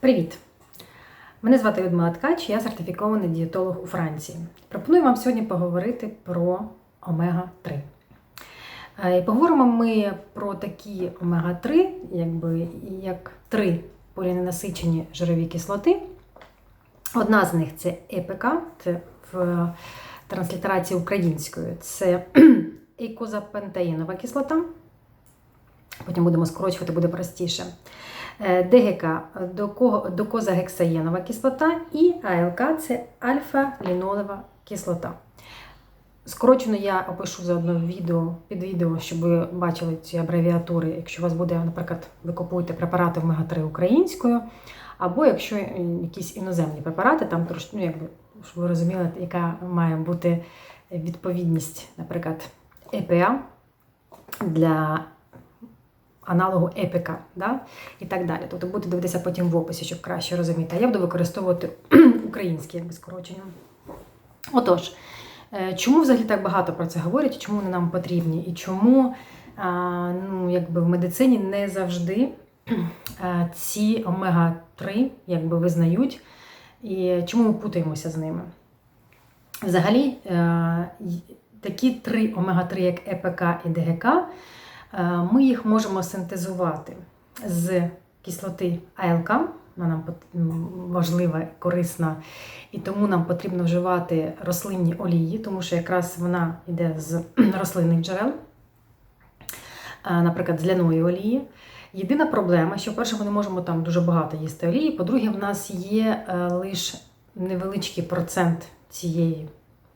Привіт! Мене звати Людмила Ткач, я сертифікований дієтолог у Франції. Пропоную вам сьогодні поговорити про омега-3. Е, І поговоримо ми про такі омега-3, якби як три поліненасичені жирові кислоти. Одна з них це ЕПК, це в транслітерації українською, це ейкозапентаїнова кислота. Потім будемо скорочувати, буде простіше. Е, ДГК докозагексаєнова кислота і АЛК це альфа-лінолева кислота. Скорочено я опишу заодно відео під відео, щоб ви бачили ці абревіатури, якщо у вас буде, наприклад, ви купуєте препарати омега-3 українською, або якщо е, якісь іноземні препарати, там трошки, ну якби, щоб ви розуміли, яка має бути відповідність, наприклад, ЕПА для аналогу епіка, да? і так далі. Тобто будете дивитися потім в описі, щоб краще розуміти. А я буду використовувати українське якби скорочення. Отож, е, чому взагалі так багато про це говорять, чому вони нам потрібні, і чому ну, якби в медицині не завжди ці омега-3 якби визнають, і чому ми путаємося з ними? Взагалі, е, такі три омега-3, як ЕПК і ДГК, Е, Ми їх можемо синтезувати з кислоти АЛК, вона нам важлива, корисна, і тому нам потрібно вживати рослинні олії, тому що якраз вона йде з рослинних джерел, е, наприклад, з ляної олії. Єдина проблема, що, перше, ми не можемо там дуже багато їсти олії. По-друге, в нас є е, лише невеличкий процент цієї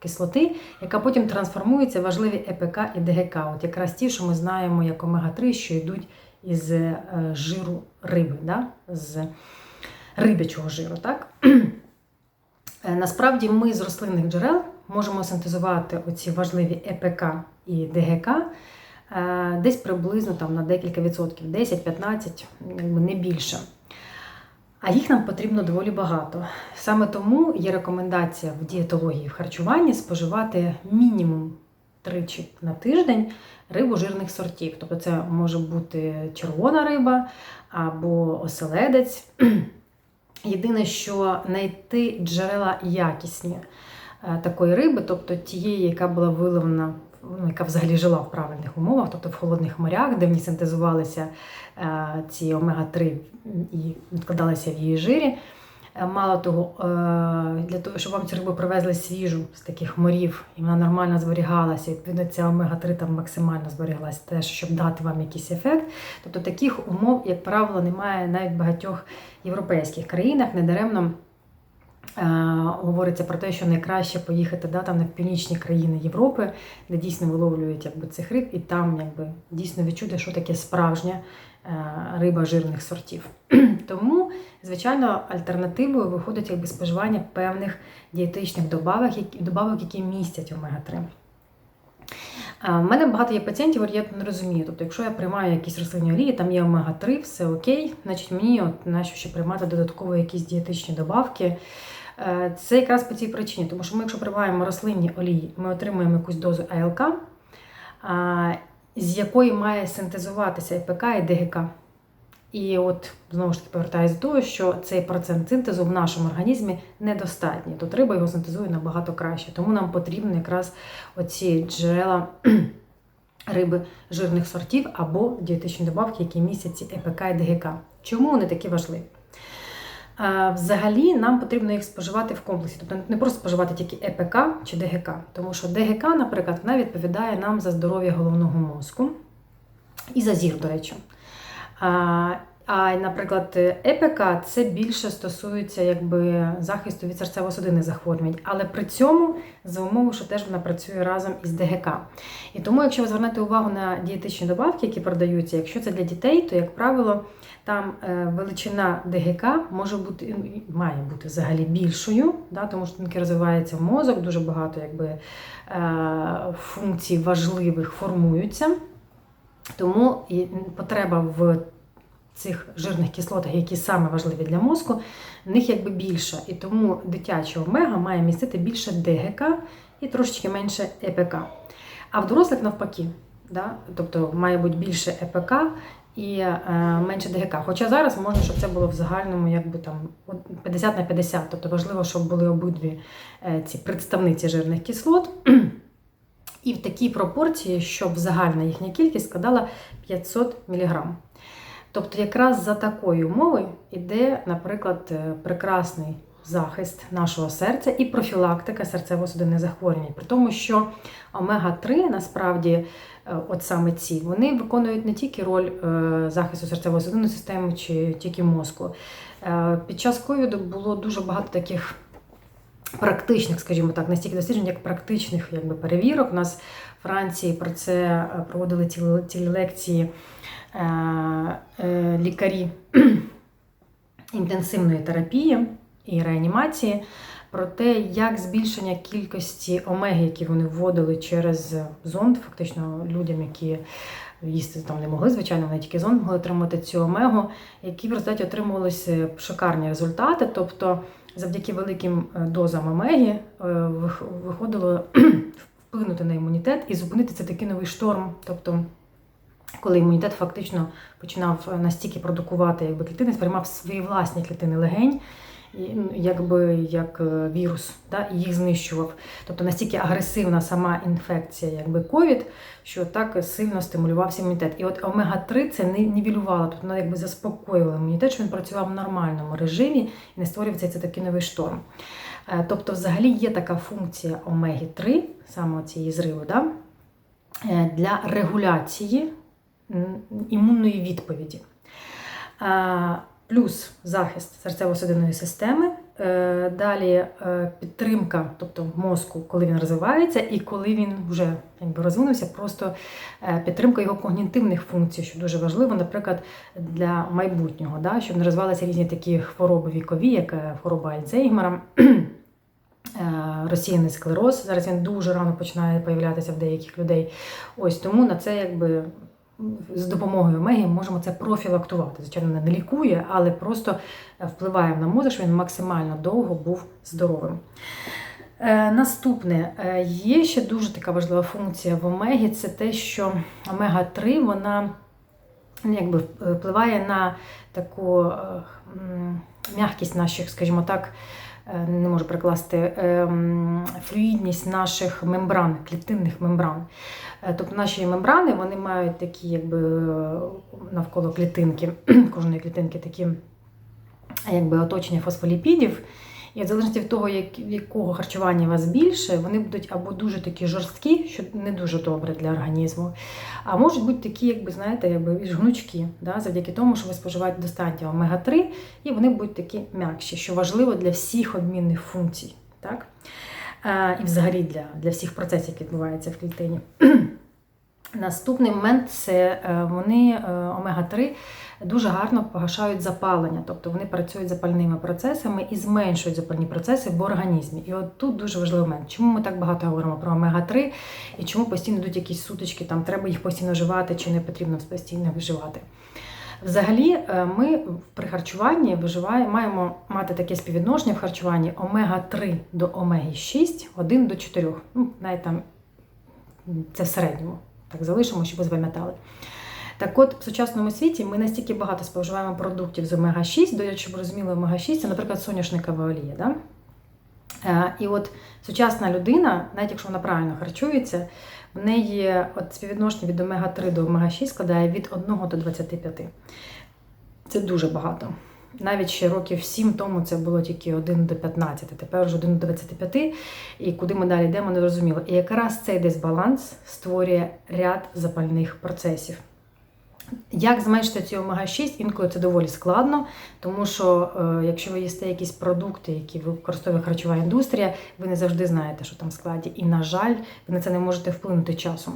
кислоти, яка потім трансформується в важливі ЕПК і ДГК. От якраз ті, що ми знаємо як омега-3, що йдуть із е, жиру риби, да? з рибячого жиру. Так? Е, Насправді ми з рослинних джерел можемо синтезувати оці важливі ЕПК і ДГК е, десь приблизно там, на декілька відсотків, 10-15, якби не більше. А їх нам потрібно доволі багато. Саме тому є рекомендація в дієтології в харчуванні споживати мінімум тричі на тиждень рибу жирних сортів. Тобто це може бути червона риба або оселедець. Єдине, що знайти джерела якісні е, такої риби, тобто тієї, яка була виловлена, ну, яка взагалі жила в правильних умовах, тобто в холодних морях, де в ній синтезувалися е, ці омега-3 і відкладалися в її жирі. Е, Мало того, е, для того, щоб вам цю рибу привезли свіжу з таких морів, і вона нормально зберігалася, відповідно ця омега-3 там максимально зберігалася, теж, щоб дати вам якийсь ефект. Тобто таких умов, як правило, немає навіть в багатьох європейських країнах. Недаремно говориться про те, що найкраще поїхати да, там, на північні країни Європи, де дійсно виловлюють якби, цих риб, і там якби, дійсно відчути, що таке справжня е, риба жирних сортів. Тому, звичайно, альтернативою виходить якби, споживання певних дієтичних добавок, які, добавок, які містять омега-3. У мене багато є пацієнтів, я не розумію. Тобто, якщо я приймаю якісь рослинні олії, там є омега-3, все окей, значить мені от, нащо ще приймати додатково якісь дієтичні добавки. Е, Це якраз по цій причині, тому що ми, якщо приймаємо рослинні олії, ми отримуємо якусь дозу АЛК, з якої має синтезуватися ЕПК і ДГК. І от знову ж таки повертаюся до того, що цей процент синтезу в нашому організмі недостатній. Тут риба його синтезує набагато краще. Тому нам потрібно якраз оці джерела риби жирних сортів або дієтичні добавки, які містять ці ЕПК і ДГК. Чому вони такі важливі? Взагалі нам потрібно їх споживати в комплексі, тобто не просто споживати тільки ЕПК чи ДГК, тому що ДГК, наприклад, вона відповідає нам за здоров'я головного мозку і за зір, до речі. А, наприклад, ЕПК це більше стосується якби, захисту від серцево-судинних захворювань, але при цьому за умови, що теж вона працює разом із ДГК. І тому, якщо ви звернете увагу на дієтичні добавки, які продаються, якщо це для дітей, то, як правило, там е, величина ДГК може бути, ну, має бути взагалі більшою, да, тому що тільки розвивається мозок, дуже багато якби, е, функцій важливих формуються. Тому потреба в цих жирних кислотах, які саме важливі для мозку, в них якби більша. І тому дитяча омега має містити більше ДГК і трошечки менше ЕПК. А в дорослих навпаки. Да? Тобто має бути більше ЕПК і е, менше ДГК. Хоча зараз можна, щоб це було в загальному якби там 50 на 50. Тобто важливо, щоб були обидві е, ці представниці жирних кислот. І в такій пропорції, щоб загальна їхня кількість складала 500 мг. Тобто, якраз за такої умови йде, наприклад, е, прекрасний захист нашого серця і профілактика серцево-судинних захворювань. При тому, що омега-3 насправді, е, от саме ці, вони виконують не тільки роль е, захисту серцево-судинної системи чи тільки мозку. Е, Під час ковіду було дуже багато таких. Практичних, скажімо так, настільки досліджень, як практичних якби, перевірок. У нас в Франції про це проводили цілі, цілі лекції е, е, лікарі інтенсивної терапії і реанімації про те, як збільшення кількості омеги, які вони вводили через зонд, фактично людям, які їсти там не могли, звичайно, вони тільки зонд могли отримати цю омегу, які в результаті отримувалися шикарні результати. Тобто, завдяки великим е, дозам омеги е, виходило вплинути на імунітет і зупинити цитокіновий шторм. Тобто, коли імунітет фактично починав е, настільки продукувати якби клітини, сприймав свої власні клітини легень, якби як е, вірус, да, і їх знищував. Тобто настільки агресивна сама інфекція, якби ковід, що так сильно стимулювався імунітет. І от омега-3 це не нівелювало, тобто вона якби заспокоювала імунітет, що він працював в нормальному режимі і не створював цей цитокіновий шторм. Е, Тобто, взагалі є така функція омеги-3, саме цієї зриву, да, е, для регуляції імунної відповіді. Плюс захист серцево-судинної системи, е, далі е, підтримка, тобто мозку, коли він розвивається, і коли він вже якби розвинувся, просто е, підтримка його когнітивних функцій, що дуже важливо, наприклад, для майбутнього, да, щоб не розвивалися різні такі хвороби вікові, як хвороба Альцгеймера, е, розсіяний склероз. Зараз він дуже рано починає появлятися в деяких людей. Ось тому на це якби. З допомогою омеги можемо це профілактувати. Звичайно, не лікує, але просто впливає на мозок, щоб він максимально довго був здоровим. Е, наступне е, є ще дуже така важлива функція в омегі це те, що омега-3 вона ну, якби впливає на таку е, м'якість наших, скажімо так, е, не можу прикласти е, флюїдність наших мембран, клітинних мембран. Е, Тобто наші мембрани вони мають такі, якби е, навколо клітинки, кожної клітинки такі якби оточення фосфоліпідів. І в залежності від того, як, якого харчування у вас більше, вони будуть або дуже такі жорсткі, що не дуже добре для організму, а можуть бути такі, якби знаєте, якби гнучкі, да, завдяки тому, що ви споживаєте достатньо омега-3, і вони будуть такі м'якші, що важливо для всіх обмінних функцій. Так? Е, і взагалі для, для всіх процесів, які відбуваються в клітині. Наступний момент це е, вони е, омега-3 дуже гарно погашають запалення, тобто вони працюють запальними процесами і зменшують запальні процеси в організмі. І от тут дуже важливий момент. Чому ми так багато говоримо про омега-3 і чому постійно йдуть якісь сутички, там треба їх постійно вживати чи не потрібно постійно вживати. Взагалі, е, ми при харчуванні виживаємо, маємо мати таке співвідношення в харчуванні омега-3 до омеги-6, 1 до 4. Ну, навіть там це в середньому. Так залишимо, щоб ви запам'ятали. Так от, в сучасному світі ми настільки багато споживаємо продуктів з омега-6, до речі, щоб розуміли, омега-6 це, наприклад, соняшникова олія. Да? Е, І от сучасна людина, навіть якщо вона правильно харчується, в неї от співвідношення від омега-3 до омега-6 складає від 1 до 25. Це дуже багато. Навіть ще років 7 тому це було тільки 1 до 15, тепер вже 1 до 25, і куди ми далі йдемо, не зрозуміло. І якраз цей дисбаланс створює ряд запальних процесів. Як зменшити цю омега-6? Інколи це доволі складно, тому що е, якщо ви їсте якісь продукти, які використовує харчова індустрія, ви не завжди знаєте, що там в складі. І, на жаль, ви на це не можете вплинути часом.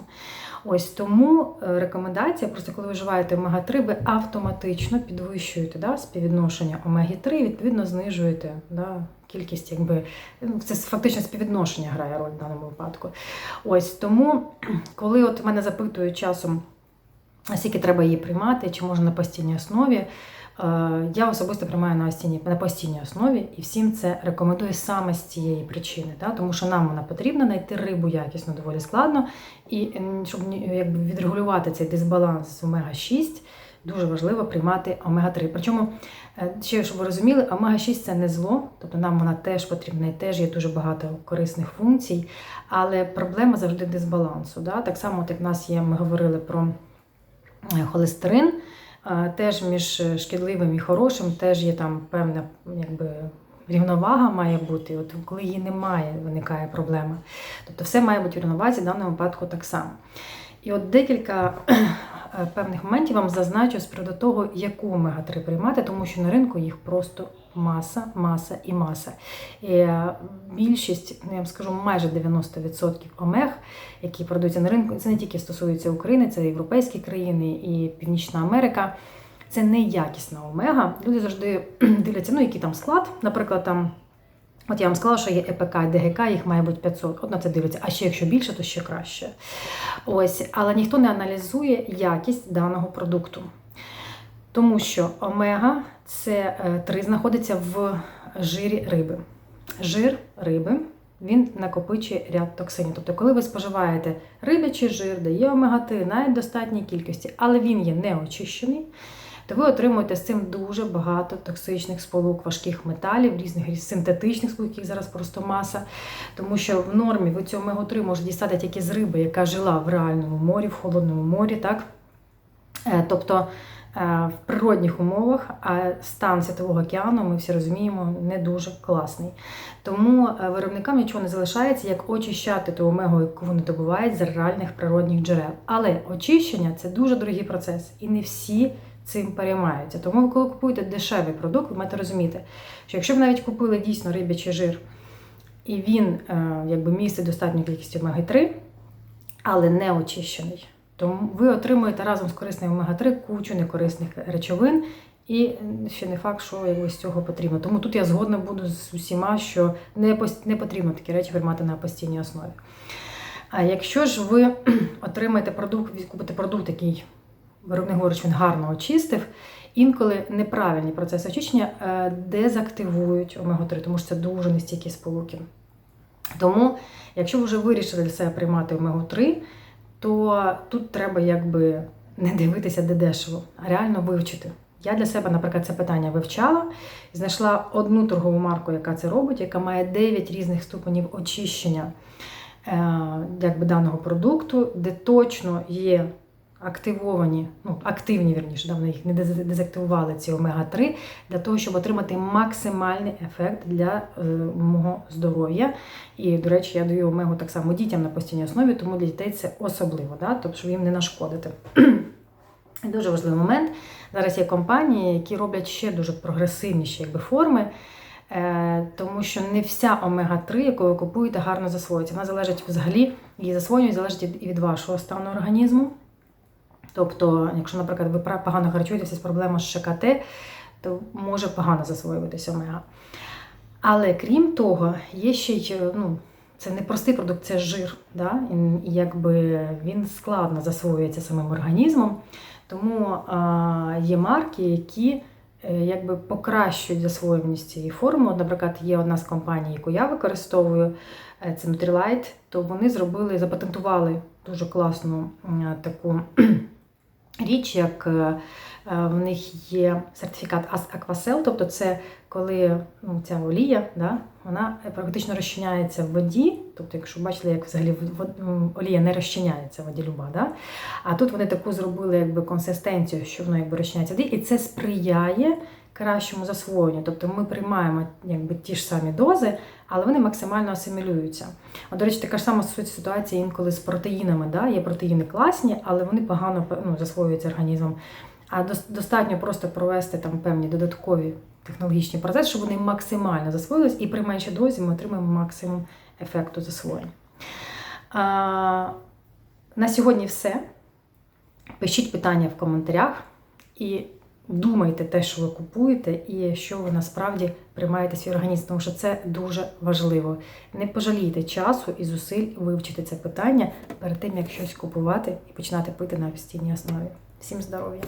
Ось тому е, рекомендація, просто коли ви вживаєте омега-3, ви автоматично підвищуєте да, співвідношення омеги-3, відповідно знижуєте да, кількість, якби ну, це фактично співвідношення грає роль в даному випадку. Ось тому, коли от мене запитують часом, скільки треба її приймати, чи можна на постійній основі. е, Я особисто приймаю на постійній, на постійній основі і всім це рекомендую саме з цієї причини, да? тому що нам вона потрібна знайти рибу якісно доволі складно, і щоб якби відрегулювати цей дисбаланс з омега-6, дуже важливо приймати омега-3. Причому, е, ще щоб ви розуміли, омега-6 це не зло, тобто нам вона теж потрібна і теж є дуже багато корисних функцій, але проблема завжди дисбалансу. Да? Так само, от як в нас є, ми говорили про холестерин, е, теж між шкідливим і хорошим теж є там певна якби, рівновага має бути. От коли її немає, виникає проблема. Тобто все має бути в рівновазі, в даному випадку так само. І от декілька е, певних моментів вам зазначу з приводу того, яку омега-3 приймати, тому що на ринку їх просто маса, маса і маса. І е, більшість, ну я вам скажу, майже 90% омег, які продаються на ринку, це не тільки стосується України, це європейські країни, і Північна Америка. Це не якісна омега. Люди завжди дивляться, ну який там склад, наприклад, там. От я вам сказала, що є ЕПК і ДГК, їх має бути 500. От на це дивиться. А ще якщо більше, то ще краще. Ось, але ніхто не аналізує якість даного продукту. Тому що омега це 3 знаходиться в жирі риби. Жир риби він накопичує ряд токсинів. Тобто, коли ви споживаєте рибячий жир, де є омега-3 навіть достатній кількості, але він є неочищений, то ви отримуєте з цим дуже багато токсичних сполук, важких металів, різних синтетичних сполук, яких зараз просто маса. Тому що в нормі ви цю омегу-3 можете дістати тільки з риби, яка жила в реальному морі, в холодному морі. так? Е, Тобто е, в природних умовах, а стан Світового океану, ми всі розуміємо, не дуже класний. Тому е, виробникам нічого не залишається, як очищати ту омегу, яку вони добувають з реальних природних джерел. Але очищення це дуже дорогий процес, і не всі цим переймаються. Тому, коли купуєте дешевий продукт, ви маєте розуміти, що якщо ви навіть купили дійсно рибячий жир, і він якби містить достатню кількість омеги-3, але не очищений. Тому ви отримуєте разом з корисним омега-3 кучу некорисних речовин, і ще не факт, що якби з цього потрібно. Тому тут я згодна буду з усіма, що не не потрібно такі речі приймати на постійній основі. А якщо ж ви отримаєте продукт, купите продукт, який виробник говорить, він гарно очистив, інколи неправильні процеси очищення е, дезактивують омегу-3, тому що це дуже нестійкі сполуки. Тому, якщо ви вже вирішили для себе приймати омегу-3, то тут треба якби не дивитися де дешево, а реально вивчити. Я для себе, наприклад, це питання вивчала знайшла одну торгову марку, яка це робить, яка має 9 різних ступенів очищення е, якби, даного продукту, де точно є активовані, ну, активні, вірніше, да, вони їх не дезактивували ці омега-3, для того, щоб отримати максимальний ефект для е, мого здоров'я. І, до речі, я даю омегу так само дітям на постійній основі, тому для дітей це особливо, да, тобто, щоб їм не нашкодити. Дуже важливий момент. Зараз є компанії, які роблять ще дуже прогресивніші якби, форми. Е, тому що не вся омега-3, яку ви купуєте, гарно засвоюється. Вона залежить взагалі, її засвоєння залежить і від вашого стану організму. Тобто, якщо, наприклад, ви погано харчуєтеся з проблемою з ШКТ, то може погано засвоюватися омега. Але крім того, є ще й, ну, це не простий продукт, це жир. Да? І якби він складно засвоюється самим організмом. Тому а, є марки, які е, якби покращують засвоюваність цієї форми. Наприклад, є одна з компаній, яку я використовую, е, це Nutrilite, то вони зробили, запатентували дуже класну таку річ, як е, в них є сертифікат Aquacel, тобто це коли ну, ця олія, да, вона практично розчиняється в воді. Тобто, якщо бачили, як взагалі олія не розчиняється в воді люба. Да? А тут вони таку зробили якби, консистенцію, що воно якби розчиняється в воді, і це сприяє кращому засвоєнню. Тобто ми приймаємо якби, ті ж самі дози, але вони максимально асимілюються. От, До речі, така ж сама ситуація інколи з протеїнами. Да? Є протеїни класні, але вони погано ну, засвоюються організмом. А достатньо просто провести там певні додаткові технологічні процеси, щоб вони максимально засвоїлись, і при меншій дозі ми отримаємо максимум ефекту засвоєння. А, На сьогодні все. Пишіть питання в коментарях і думайте те, що ви купуєте, і що ви насправді приймаєте свій організм, тому що це дуже важливо. Не пожалійте часу і зусиль вивчити це питання перед тим, як щось купувати і починати пити на постійній основі. Всім здоров'я!